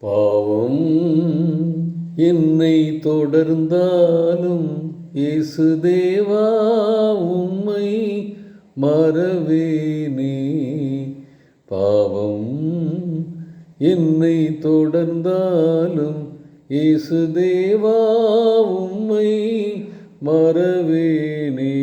பாவம் என்னை தொடர்ந்தாலும் இயேசு தேவா உம்மை மறவேனே. பாவம் என்னை தொடர்ந்தாலும் இயேசு தேவா உம்மை மறவேனே.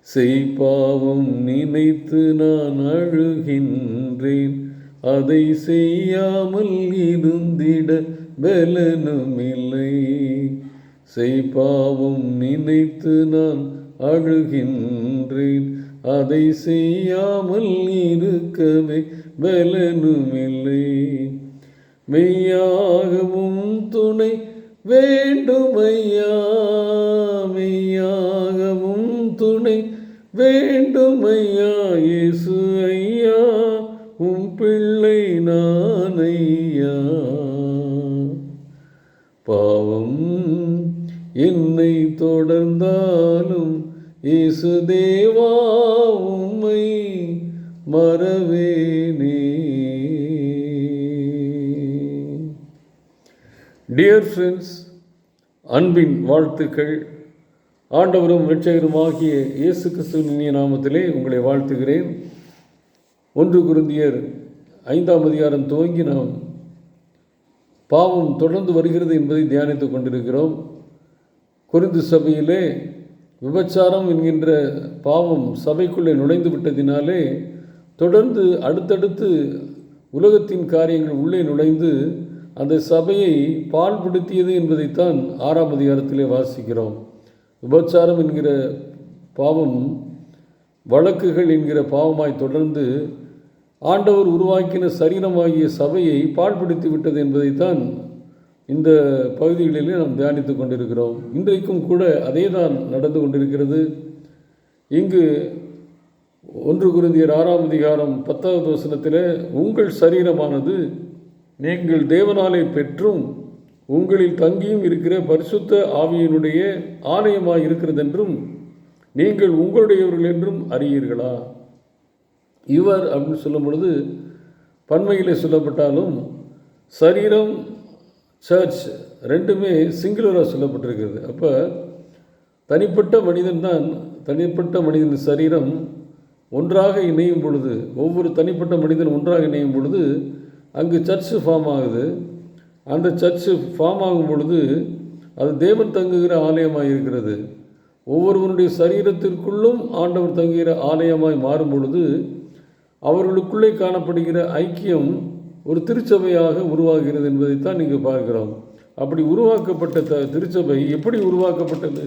செய்பாவம் நினைத்து நான் அழுகின்றேன். அதை செய்யாமல் இருந்திட பலனுமில்லை. செய்பாவம் நினைத்து நான் அழுகின்றேன். அதை செய்யாமல் இருக்கவே பலனுமில்லை. மெய்யாகவும் துணை வேண்டுமையா? மெய்யாகவும் துணை வேண்டுமையா? இயேசு நானையா பாவம் என்னை தொடர்ந்தாலும் இயேசு தேவா உம்மை மறவேனே. டியர் ஃப்ரெண்ட்ஸ் அன்பின் வாழ்த்துக்கள். ஆண்டவரும் ஆகிய இயேசு கிறிஸ்துவின் இனிய நாமத்திலே உங்களை வாழ்த்துகிறேன். ஒன்று குருந்தியர் ஐந்தாம் அதிகாரம் துவங்கி நாம் பாவம் தொடர்ந்து வருகிறது என்பதை தியானித்துக் கொண்டிருக்கிறோம். குறிந்து சபையிலே விபச்சாரம் என்கின்ற பாவம் சபைக்குள்ளே நுழைந்து விட்டதினாலே தொடர்ந்து அடுத்தடுத்து உலகத்தின் காரியங்கள் உள்ளே நுழைந்து அந்த சபையை பால்படுத்தியது என்பதைத்தான் ஆறாம் அதிகாரத்திலே வாசிக்கிறோம். விபச்சாரம் என்கிற பாவம் வழக்குகள் என்கிற பாவமாய் தொடர்ந்து ஆண்டவர் உருவாக்கின சரீரமாகிய சபையை பாழ்படுத்தி விட்டது என்பதைத்தான் இந்த பகுதிகளிலே நாம் தியானித்துக் கொண்டிருக்கிறோம். இன்றைக்கும் கூட அதே தான் நடந்து கொண்டிருக்கிறது. இங்கு ஒன்று குருந்தியர் ஆறாம் அதிகாரம் பத்தாவது வசனத்தில் உங்கள் சரீரமானது நீங்கள் தேவனாலே பெற்றும் உங்களில் தங்கியும் இருக்கிற பரிசுத்த ஆவியினுடைய ஆலயமாக இருக்கிறது என்றும் நீங்கள் உங்களுடையவர்கள் என்றும் அறியீர்களா? இவர் அப்படின்னு சொல்லும் பொழுது பன்மையிலே சொல்லப்பட்டாலும் சரீரம் சர்ச் ரெண்டுமே சிங்குலராக சொல்லப்பட்டிருக்கிறது. அப்போ தனிப்பட்ட மனிதன் தான் தனிப்பட்ட மனிதன் சரீரம் ஒன்றாக இணையும் பொழுது ஒவ்வொரு தனிப்பட்ட மனிதன் ஒன்றாக இணையும் பொழுது அங்கு சர்ச்சு ஃபார்ம் ஆகுது. அந்த சர்ச்சு ஃபார்ம் ஆகும் பொழுது அது தேவன் தங்குகிற ஆலயமாக இருக்கிறது. ஒவ்வொருவனுடைய சரீரத்திற்குள்ளும் ஆண்டவர் தங்குகிற ஆலயமாய் மாறும் பொழுது அவர்களுக்குள்ளே காணப்படுகிற ஐக்கியம் ஒரு திருச்சபையாக உருவாகிறது என்பதைத்தான் நீங்கள் பார்க்கிறோம். அப்படி உருவாக்கப்பட்ட த திருச்சபை எப்படி உருவாக்கப்பட்டது?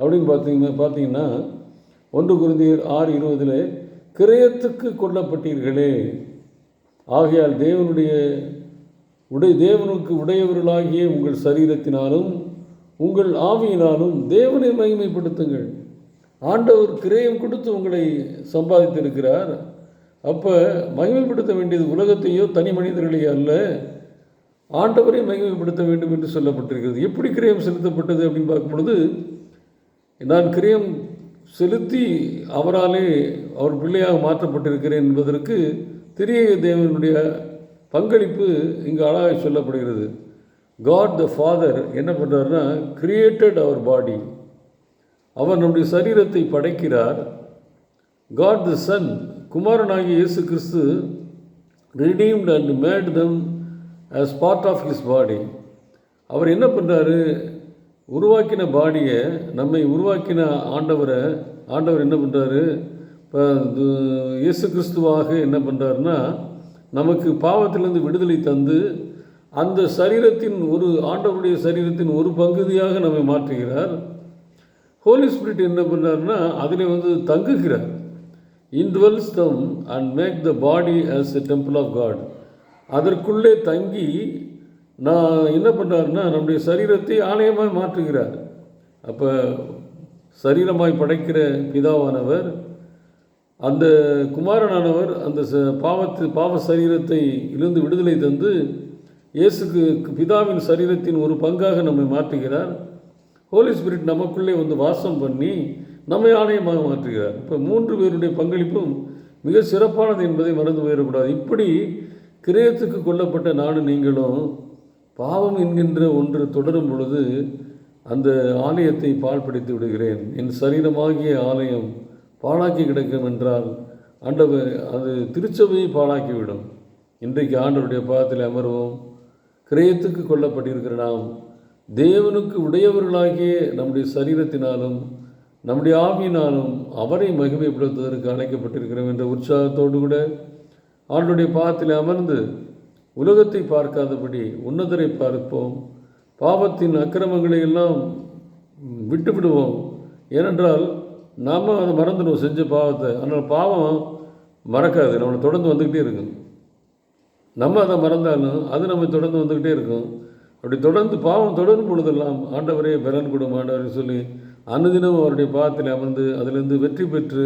அப்படின்னு பார்த்தீங்கன்னா பார்த்தீங்கன்னா ஒன்று குருந்தியர் ஆறு இருபதில் கிரயத்துக்கு கொல்லப்பட்டீர்களே. ஆகையால் தேவனுடைய உடை தேவனுக்கு உடையவர்களாகிய உங்கள் சரீரத்தினாலும் உங்கள் ஆவியினாலும் தேவனை மகிமைப்படுத்துங்கள். ஆண்டவர் கிரயம் கொடுத்து உங்களை சம்பாதித்திருக்கிறார். அப்போ மகிமைப்படுத்த வேண்டியது உலகத்தையோ தனி மனிதர்களையோ அல்ல ஆண்டவரை மகிமைப்படுத்த வேண்டும் என்று சொல்லப்பட்டிருக்கிறது. எப்படி கிரியம் செலுத்தப்பட்டது அப்படின்னு பார்க்கும் பொழுது நான் கிரியம் செலுத்தி அவராலே அவர் பிள்ளையாக மாற்றப்பட்டிருக்கிறேன் என்பதற்கு திரிய தேவனுடைய பங்களிப்பு இங்கு அழகாக சொல்லப்படுகிறது. காட் த ஃபாதர் என்ன பண்ணுறாருன்னா கிரியேட்டட் அவர் பாடி அவர் நம்முடைய சரீரத்தை படைக்கிறார். காட் த சன் குமாரனாகிய இயேசு கிறிஸ்து redeemed and made them as part of his body அவர் என்ன பண்ணுறாரு உருவாக்கின பாடியை நம்மை உருவாக்கின ஆண்டவரை ஆண்டவர் என்ன பண்ணுறாரு இப்போ இயேசு கிறிஸ்துவாக என்ன பண்ணுறாருன்னா நமக்கு பாவத்திலிருந்து விடுதலை தந்து அந்த சரீரத்தின் ஒரு ஆண்டவருடைய சரீரத்தின் ஒரு பகுதியாக நம்மை மாற்றுகிறார். ஹோலி ஸ்பிரிட் என்ன பண்ணுறாருன்னா அதில் வந்து தங்குகிறார். Indwells them and make the body as a temple of God அதற்குள்ளே தங்கி நான் என்ன பண்ணுறாருன்னா நம்முடைய சரீரத்தை ஆலயமாய் மாற்றுகிறார். அப்போ சரீரமாய் படைக்கிற பிதாவானவர் அந்த குமாரனானவர் அந்த ச பாவத்து பாவ சரீரத்தை இருந்து விடுதலை தந்து இயேசுக்கு பிதாவின் சரீரத்தின் ஒரு பங்காக நம்மை மாற்றுகிறார். ஹோலி ஸ்பிரிட் நமக்குள்ளே வந்து வாசம் பண்ணி நம்மை ஆணையமாக மாற்றுகிறார் இப்போ மூன்று பேருடைய பங்களிப்பும் மிக சிறப்பானது என்பதை மறந்து போயிடக்கூடாது. இப்படி கிரயத்துக்கு கொல்லப்பட்ட நானும் நீங்களும் பாவம் என்கின்ற ஒன்று தொடரும் பொழுது அந்த ஆலயத்தை பாழ்படுத்தி விடுகிறேன். என் சரீரமாகிய ஆலயம் பாழாக்கி கிடக்கும் என்றால் ஆண்டவர் அது திருச்சபையை பாழாக்கிவிடும். இன்றைக்கு ஆண்டவருடைய பாதத்தில் அமர்வோம். கிரயத்துக்கு கொல்லப்பட்டிருக்கிற நாம் தேவனுக்கு உடையவர்களாகிய நம்முடைய சரீரத்தினாலும் நம்முடைய ஆவியினாலும் அவரை மகிமைப்படுத்துவதற்கு அழைக்கப்பட்டிருக்கிறோம் என்ற உற்சாகத்தோடு கூட ஆண்டுடைய பாகத்தில் அமர்ந்து உலகத்தை பார்க்காதபடி உன்னதரை பார்ப்போம். பாவத்தின் அக்கிரமங்களை எல்லாம் விட்டு விடுவோம் ஏனென்றால் நாம் அதை மறந்துடுவோம் செஞ்ச பாவத்தை. ஆனால் பாவம் மறக்காது நம்மளை தொடர்ந்து வந்துக்கிட்டே இருக்கும். நம்ம அதை மறந்தாலும் அது நம்ம தொடர்ந்து வந்துக்கிட்டே இருக்கும். அப்படி தொடர்ந்து பாவம் தொடரும் பொழுதெல்லாம் ஆண்டவரே பலன் கொடும் ஆண்டவரே சொல்லி அனுதினம் அவருடைய பாதத்தில் அமர்ந்து அதிலிருந்து வெற்றி பெற்று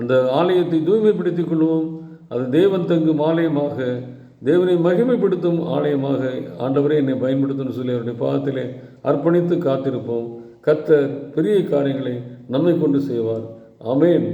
அந்த ஆலயத்தை தூய்மைப்படுத்திக் கொள்வோம். அது தேவன் தங்கும் ஆலயமாக தேவனை மகிமைப்படுத்தும் ஆலயமாக ஆண்டவரே என்னை பயன்படுத்தும்னு சொல்லி அவருடைய பாதத்திலே அர்ப்பணித்து காத்திருப்போம். கத்தர் பெரிய காரியங்களை நம்மை கொண்டு செய்வார். அமேன்